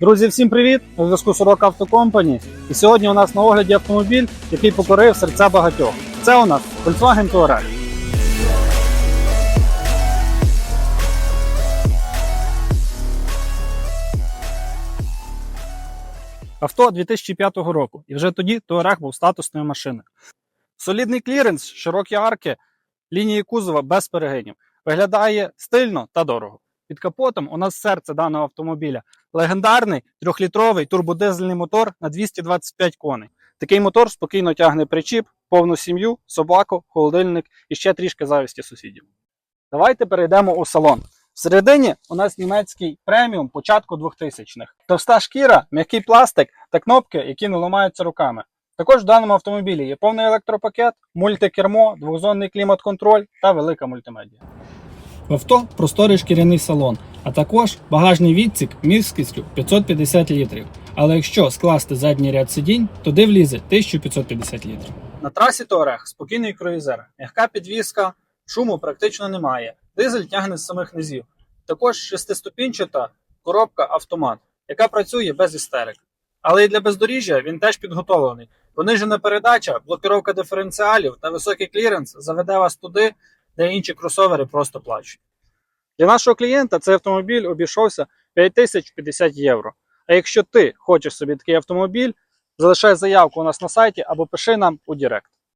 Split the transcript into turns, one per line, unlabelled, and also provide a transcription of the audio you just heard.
Друзі, всім привіт! У зв'язку Сорока Автокомпані. І сьогодні у нас на огляді автомобіль, який покорив серця багатьох. Це у нас Volkswagen Touareg. Авто 2005 року, і вже тоді Touareg був статусною машиною. Солідний кліренс, широкі арки, лінії кузова без перегинів. Виглядає стильно та дорого. Під капотом у нас серце даного автомобіля легендарний трьохлітровий турбодизельний мотор на 225 коней. Такий мотор спокійно тягне причіп, повну сім'ю, собаку, холодильник і ще трішки завісті сусідів. Давайте перейдемо у салон. Всередині у нас німецький преміум початку 2000-х. Товста шкіра, м'який пластик та кнопки, які не ламаються руками. Також в даному автомобілі є повний електропакет, мультикермо, двохзонний клімат-контроль та велика мультимедіа. В авто просторий шкіряний салон, а також багажний відсік міськістю 550 літрів. Але якщо скласти задній ряд сидінь, туди влізе 1550 літрів. На трасі Touareg спокійний круїзер, м'яка підвізка, шуму практично немає. Дизель тягне з самих низів. Також шестиступінчата коробка автомат, яка працює без істерик. Але і для бездоріжжя він теж підготовлений. Понижена передача, блокировка диференціалів та високий кліренс заведе вас туди, де інші кросовери просто плачуть. Для нашого клієнта цей автомобіль обійшовся 5050 євро. А якщо ти хочеш собі такий автомобіль, залишай заявку у нас на сайті або пиши нам у Директ.